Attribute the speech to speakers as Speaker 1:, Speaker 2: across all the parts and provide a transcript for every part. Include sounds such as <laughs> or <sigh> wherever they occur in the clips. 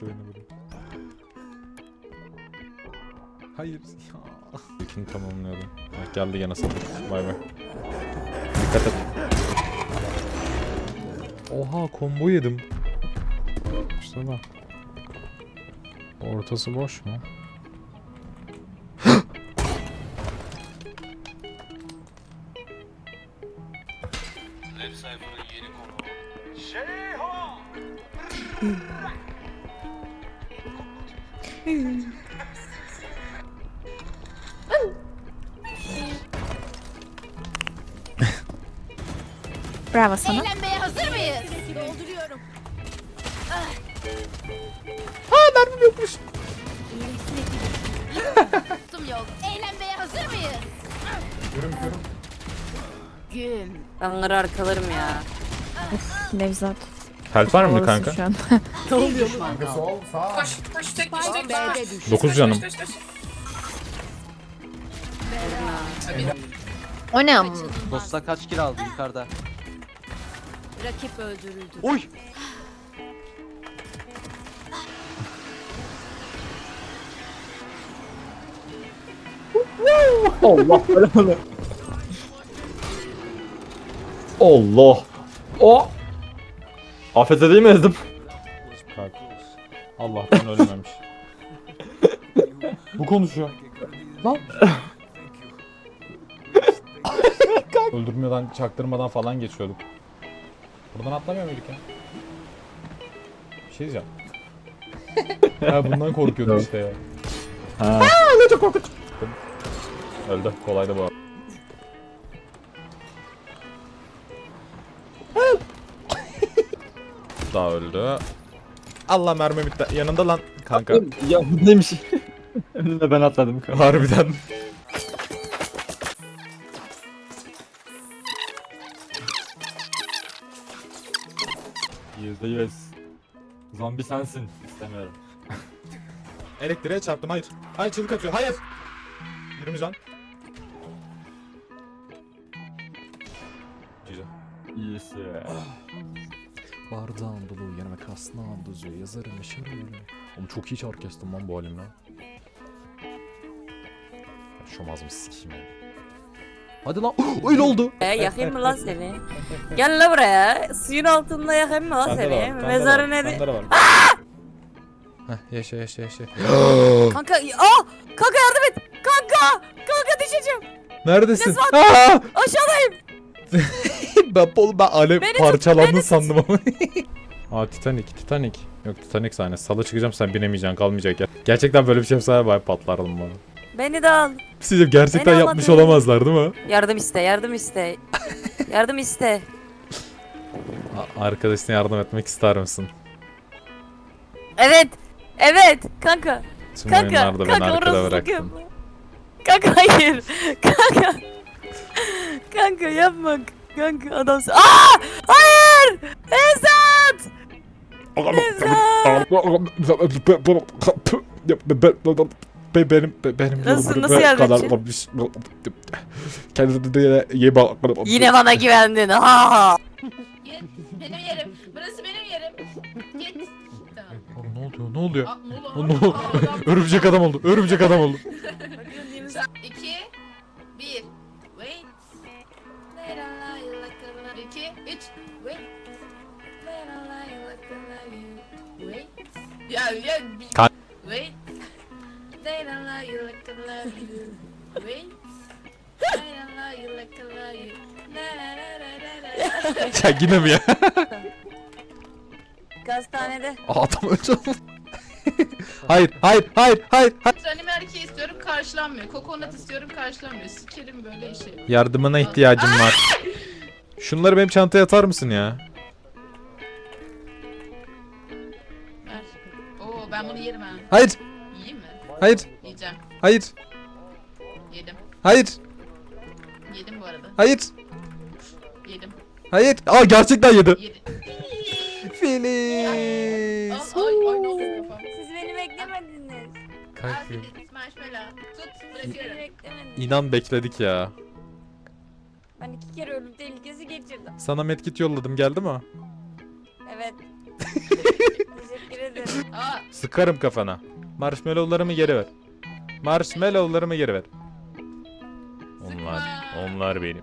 Speaker 1: Bıraktı beni buraya. Hayır. <laughs> İlkini tamamlıyordum. Ah, geldi gene sabır. Bay bay. Dikkat et. Oha combo yedim. İşte bak. Ortası boş mu?
Speaker 2: Web sayfanın yeni konu. <laughs> <laughs>
Speaker 3: Bravo sana.
Speaker 4: Eğlenmeye hazır mıyız? Dolduruyorum. Tuttum yol. Eğlenmeye hazır mıyız?
Speaker 1: Görüm görüm.
Speaker 4: Güm.
Speaker 5: Ben onları arkalarım ya.
Speaker 3: Nevzat.
Speaker 1: Help var mı
Speaker 3: Havalısın
Speaker 1: kanka?
Speaker 3: Şu an. <laughs>
Speaker 4: B'de düş.
Speaker 1: 9 canım.
Speaker 3: o ne am?
Speaker 6: Dosta kaç kill aldı yukarıda?
Speaker 4: Rakip öldürüldü.
Speaker 6: Oy!
Speaker 7: Allah belanı. Allah. O. Afete değil mi ezdim?
Speaker 1: Allah'tan ölmemiş. Bu konuşuyor. Lan. Öldürmeden, çaktırmadan falan geçiyorduk. Buradan atlamıyor muyduk ya? Bir şey diyeceğim. ya bundan korkuyordum işte ya.
Speaker 7: Ha.
Speaker 1: Öldü. Kolaydı bu. Daha öldü. Allah mermi bitti. Yanında lan kanka.
Speaker 7: ya bu neymiş? <laughs> Önüne ben atladım. <laughs>
Speaker 1: Harbiden.
Speaker 7: Yüzde yüz. Zombi sensin. İstemiyorum. <laughs>
Speaker 1: Elektriğe çarptım. Hayır. Hayır çığlık atıyor. Hayır. 20 can. Güzel.
Speaker 7: İyisi.
Speaker 1: Bardağın dolu yanıma kasnağın düzü yazarım yaşarım öyle. Oğlum çok iyi şarkı kestim lan bu halimle. Şu ağzımı sikeyim ya. Hadi lan <gasps> öyle oldu.
Speaker 5: E, yakayım mı lan seni? Gel la buraya. Suyun altında yakayım mı lan seni?
Speaker 1: var,
Speaker 5: Mezarı ne?
Speaker 1: de var. Heh yaşa yaşa yaşa. <gasps>
Speaker 5: Kanka, aa! Kanka yardım et! Kanka! Kanka düşeceğim!
Speaker 1: Neredesin? Aa!
Speaker 5: Aşağıdayım! <laughs>
Speaker 1: ben ben alev
Speaker 5: Beni tut,
Speaker 1: parçalandın
Speaker 5: beni tut.
Speaker 1: sandım ama. <laughs> Aa Titanic, Titanic. Yok Titanic sahnesi. Sala çıkacağım sen binemeyeceksin, kalmayacak ya. Gerçekten böyle bir şey yapsalar bay patlardım bana.
Speaker 5: Beni de al.
Speaker 1: Sizce gerçekten
Speaker 5: Beni
Speaker 1: yapmış
Speaker 5: almadın.
Speaker 1: olamazlar değil mi?
Speaker 5: Yardım iste, yardım iste. yardım iste.
Speaker 1: A- Arkadaşına yardım etmek ister misin?
Speaker 5: Evet. Evet. Kanka.
Speaker 1: Tüm
Speaker 5: Kanka.
Speaker 1: oyunlarda beni
Speaker 5: Kanka
Speaker 1: arkada
Speaker 5: orası
Speaker 1: bıraktın.
Speaker 5: Kanka hayır. <laughs> Kanka. Kanka yapma. Kanka adamsın. Aa! Hayır! Esat!
Speaker 1: Be- benim be- benim
Speaker 5: Nasıl- nasıl
Speaker 1: be-
Speaker 5: yardım
Speaker 1: kadar
Speaker 5: edecek?
Speaker 1: olmuş. Kendine de bak.
Speaker 5: Yine bana güvendin. Ha!
Speaker 4: Benim yerim. Burası benim yerim. Git. Tamam.
Speaker 1: Oğlum ne oluyor? Ne oluyor?
Speaker 4: Ne adam- <laughs>
Speaker 1: Örümcek adam oldu. Örümcek adam oldu.
Speaker 4: İki. Bir. Wait. Wait a lie like a lie. İki. Üç. Wait. Like. Ya ya.
Speaker 1: Ka-
Speaker 4: Wait. Wait a lie like a lie. Wait. Wait a lie like a lie. La la la la la la.
Speaker 1: Ya yine mi ya?
Speaker 5: Gazetanede.
Speaker 1: Aa, adam öldü. <laughs> hayır, hayır, hayır, hayır, hayır.
Speaker 4: Anime erkeği istiyorum karşılanmıyor. Kokonat istiyorum karşılanmıyor. Sikerim böyle işi.
Speaker 1: Yardımına ihtiyacım var. <laughs> Şunları benim çantaya atar mısın ya?
Speaker 4: Ver. Oo ben bunu yerim ha.
Speaker 1: Hayır,
Speaker 4: Yiyeyim mi?
Speaker 1: hayır,
Speaker 4: Yiyeceğim.
Speaker 1: hayır,
Speaker 4: Yedim.
Speaker 1: hayır,
Speaker 4: Yedim bu arada.
Speaker 1: hayır,
Speaker 4: Yedim.
Speaker 1: hayır. Aa gerçekten yedi.
Speaker 4: Yedim. Bir marshmallow. Tut bırakıyorum.
Speaker 5: Beklemedim.
Speaker 1: İnan bekledik ya.
Speaker 5: Ben iki kere ölüm tehlikesi geçirdim.
Speaker 1: Sana medkit yolladım geldi mi?
Speaker 5: Evet. <laughs> Teşekkür ederim.
Speaker 4: Aa
Speaker 1: Sıkarım kafana. Marshmallowlarımı geri ver. Marshmallowlarımı geri ver. Onlar,
Speaker 4: Sıkma.
Speaker 1: onlar benim.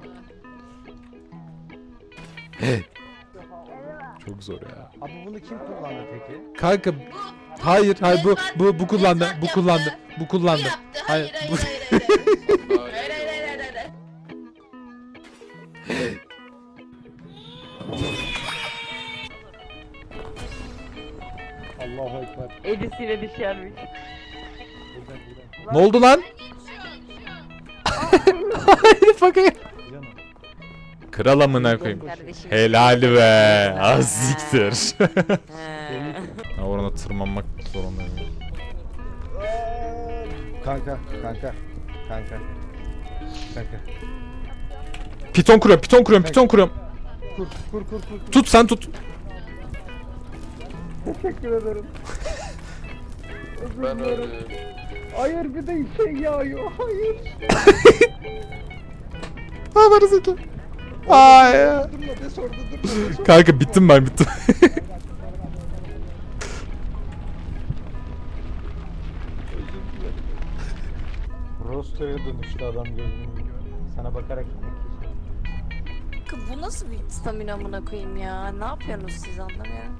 Speaker 1: <laughs> Çok zor ya.
Speaker 8: Abi bunu kim kullandı peki?
Speaker 1: Kanka
Speaker 4: bu.
Speaker 1: Hayır hayır bu bu bu kullandı. Bu kullandı. Bu
Speaker 4: Bu
Speaker 1: kullandı.
Speaker 4: yaptı.
Speaker 1: Hayır,
Speaker 4: Hayır hayır
Speaker 1: bu-
Speaker 4: hayır hayır. Hayır hayır hayır hayır. hayır.
Speaker 8: Allahu Ekber.
Speaker 5: Edisiyle düşermiş.
Speaker 1: Ne oldu lan? <laughs> Hayır bakayım.
Speaker 8: Canım.
Speaker 1: Kral amına koyayım.
Speaker 5: Kardeşim.
Speaker 1: Helal be. Az siktir.
Speaker 5: He.
Speaker 1: Ha orada tırmanmak zorundayım.
Speaker 8: Kanka, kanka, kanka. Kanka.
Speaker 1: Piton kuruyorum, piton kuruyorum, piton kuruyorum.
Speaker 8: Kur, kur, kur, kur. kur.
Speaker 1: Tut sen tut.
Speaker 8: Teşekkür ederim.
Speaker 2: Ben öldüm.
Speaker 8: Hayır bir de şey yağıyor. Hayır. <laughs>
Speaker 1: Haber zeki. Hayır.
Speaker 8: Durma de sordu durma de sordu.
Speaker 1: Kanka bittim ben bittim. <laughs>
Speaker 8: Rosto'ya dönüştü adam önünde. Sana bakarak
Speaker 5: Bu nasıl bir stamina amına koyayım ya? Ne yapıyorsunuz siz anlamıyorum.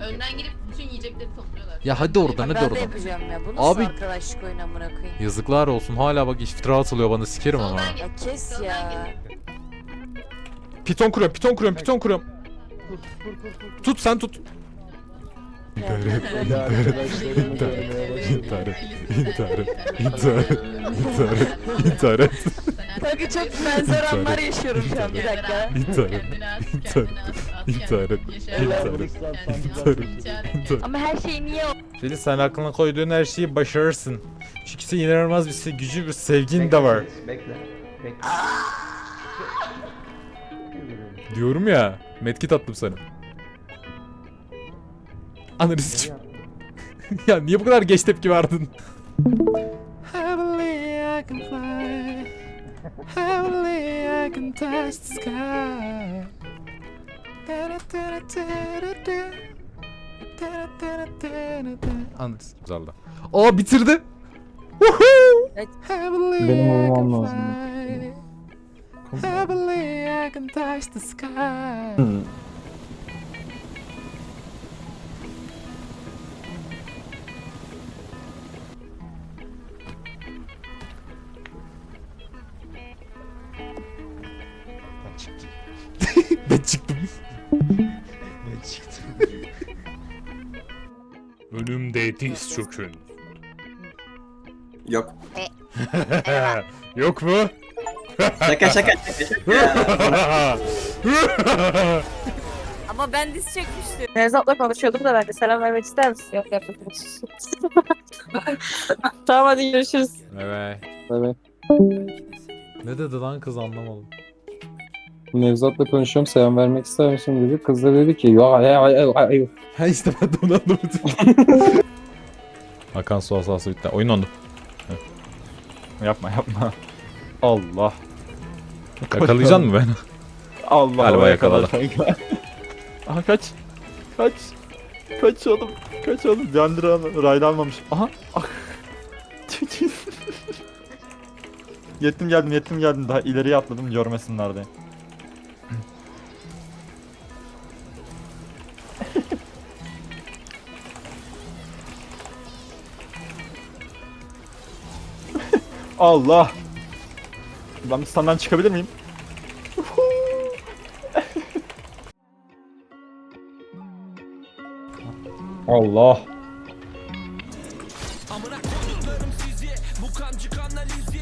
Speaker 4: Önden girip bütün yiyecekleri topluyorlar.
Speaker 1: Ya hadi oradan
Speaker 5: Ben
Speaker 1: hadi
Speaker 5: de
Speaker 1: oradan.
Speaker 5: yapacağım ya. Bu nasıl
Speaker 1: Abi-
Speaker 5: arkadaşlık oyunu amına koyayım?
Speaker 1: Yazıklar olsun hala bak iftira atılıyor bana sikerim ama.
Speaker 4: Soldan
Speaker 5: Ya
Speaker 4: git.
Speaker 5: kes ya.
Speaker 1: Piton kuruyorum, piton kuruyorum, piton kuruyorum.
Speaker 8: Kur, kur, kur, kur. kur.
Speaker 1: Tut sen tut.
Speaker 5: Ya.
Speaker 8: Ya arkadaşlarımı görmeye başladım.
Speaker 1: İntihar et, intihar et, intihar et, intihar et,
Speaker 5: Kanka çok benzer anlar yaşıyorum şu an bir dakika.
Speaker 1: intihar et, intihar et, intihar et, intihar et, intihar et, intihar et.
Speaker 5: Ama her şey niye o?
Speaker 1: Filiz sen aklına koyduğun her şeyi başarırsın. Çünkü senin inanılmaz bir se- gücü ve sevgin de var.
Speaker 8: Bekle. Bekle.
Speaker 1: Diyorum ya, medkit attım sana. Sikim. <laughs> ya niye bu kadar geç tepki verdin? Heavenly I can fly Heavenly I can touch the sky Anladın güzeldi. Aa bitirdi.
Speaker 7: Benim
Speaker 1: I
Speaker 7: olmam
Speaker 1: can
Speaker 7: lazım.
Speaker 1: fly. Heavenly I can touch the sky. Önümde diz çökün.
Speaker 2: Yok. <laughs>
Speaker 1: Yok mu?
Speaker 2: Şaka şaka şaka. <laughs>
Speaker 5: Ama ben diz çekmiştim.
Speaker 9: Nevzat'la konuşuyordum da ben de selam vermek ister misin? Yok yapmadım. <laughs> tamam hadi görüşürüz.
Speaker 1: evet.
Speaker 7: Evet.
Speaker 1: Ne dedi lan kız anlamadım.
Speaker 7: Nevzat'la konuşuyorum selam vermek ister misin dedi. Kız da dedi ki ya ay ay ay ay.
Speaker 1: Ha işte ben de onu anlamadım. <laughs> Hakan su asası bitti. Oyun dondu.
Speaker 7: Yapma yapma. Allah.
Speaker 1: Yakalayacaksın mı beni?
Speaker 7: Allah.
Speaker 1: Galiba yakaladı.
Speaker 7: kanka. Aha kaç. Kaç. Kaç oğlum. Kaç oğlum. Candır al. Rayda almamış. Aha. Ah. <laughs> yettim geldim yettim geldim. Daha ileriye atladım görmesinler diye. Allah. Ben standdan çıkabilir miyim? <laughs> Allah.